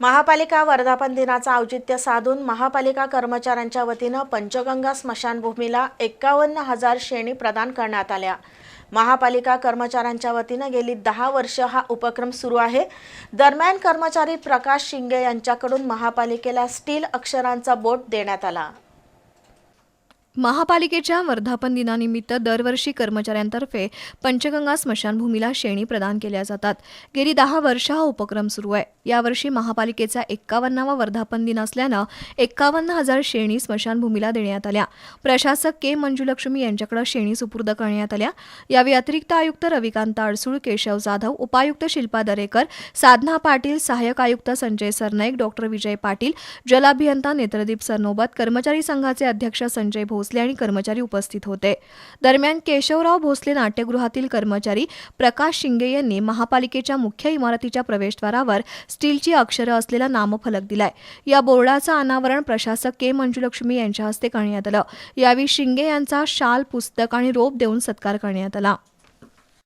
महापालिका वर्धापन दिनाचा औचित्य साधून महापालिका कर्मचाऱ्यांच्या वतीनं पंचगंगा स्मशानभूमीला एक्कावन्न हजार शेणी प्रदान करण्यात आल्या. महापालिका कर्मचाऱ्यांच्या वतीनं गेली दहा वर्ष हा उपक्रम सुरू आहे. दरम्यान कर्मचारी प्रकाश शिंगे यांच्याकडून महापालिकेला स्टील अक्षरांचा बोट देण्यात आला. महापालिकेच्या वर्धापन दिनानिमित्त दरवर्षी कर्मचाऱ्यांतर्फे पंचगंगा स्मशानभूमीला शेणी प्रदान केल्या जातात. गेली दहा वर्ष हा उपक्रम सुरू आहे. यावर्षी महापालिकेचा एक्कावन्नावा वर्धापन दिन असल्यानं एक्कावन्न हजार शेणी स्मशानभूमीला देण्यात आल्या. प्रशासक के मंजुलक्ष्मी यांच्याकडे शेणी सुपूर्द करण्यात आल्या. यावेळी अतिरिक्त आयुक्त रविकांत अडसूळ केशव जाधव उपायुक्त शिल्पा दरेकर साधना पाटील सहाय्यक आयुक्त संजय सरनाईक डॉक्टर विजय पाटील जलाभियंता नेत्रदीप सरनोबत कर्मचारी संघाचे अध्यक्ष संजय भोसले आणि कर्मचारी उपस्थित होते. दरम्यान केशवराव भोसले नाट्यगृहातील कर्मचारी प्रकाश शिंगे यांनी महापालिकेच्या मुख्य इमारतीच्या प्रवेशद्वारावर स्टीलची अक्षरं असलेला नामफलक दिलाय. या बोर्डाचं अनावरण प्रशासक के मंजुलक्ष्मी यांच्या हस्ते करण्यात आलं. यावेळी शिंगे यांचा शाल पुस्तक आणि रोप देऊन सत्कार करण्यात आला.